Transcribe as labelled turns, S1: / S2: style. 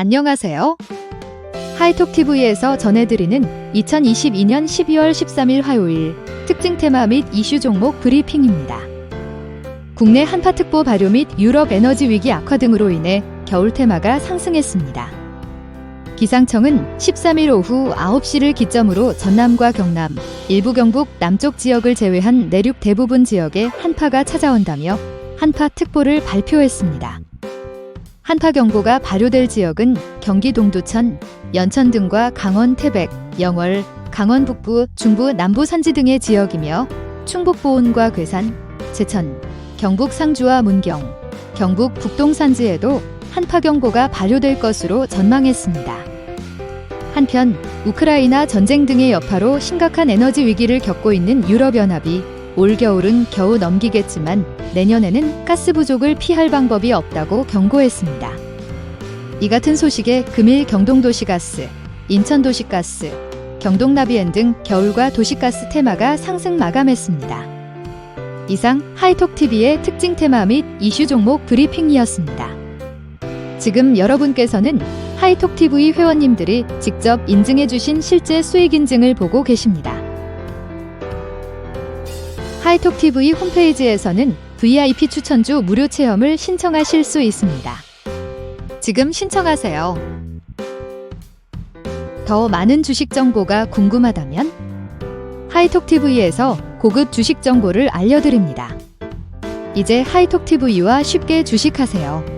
S1: 안녕하세요. 하이톡TV에서 전해드리는 2022년 12월 13일 화요일 특징 테마 및 이슈 종목 브리핑입니다. 국내 한파특보 발효 및 유럽 에너지 위기 악화 등으로 인해 겨울 테마가 상승했습니다. 기상청은 13일 오후 9시를 기점으로 전남과 경남, 일부 경북 남쪽 지역을 제외한 내륙 대부분 지역에 한파가 찾아온다며 한파특보를 발표했습니다. 한파경보가 발효될 지역은 경기 동두천, 연천 등과 강원 태백, 영월, 강원 북부, 중부 남부 산지 등의 지역이며 충북 보은과 괴산, 제천, 경북 상주와 문경, 경북 북동 산지에도 한파경보가 발효될 것으로 전망했습니다. 한편 우크라이나 전쟁 등의 여파로 심각한 에너지 위기를 겪고 있는 유럽연합이 올 겨울은 겨우 넘기겠지만 내년에는 가스 부족을 피할 방법이 없다고 경고했습니다. 이 같은 소식에 금일 경동도시가스, 인천도시가스, 경동나비엔 등 겨울과 도시가스 테마가 상승 마감했습니다. 이상 하이톡TV의 특징 테마 및 이슈 종목 브리핑이었습니다. 지금 여러분께서는 하이톡TV 회원님들이 직접 인증해주신 실제 수익 인증을 보고 계십니다. 하이톡TV 홈페이지에서는 VIP 추천주 무료 체험을 신청하실 수 있습니다. 지금 신청하세요. 더 많은 주식 정보가 궁금하다면 하이톡TV에서 고급 주식 정보를 알려드립니다. 이제 하이톡TV와 쉽게 주식하세요.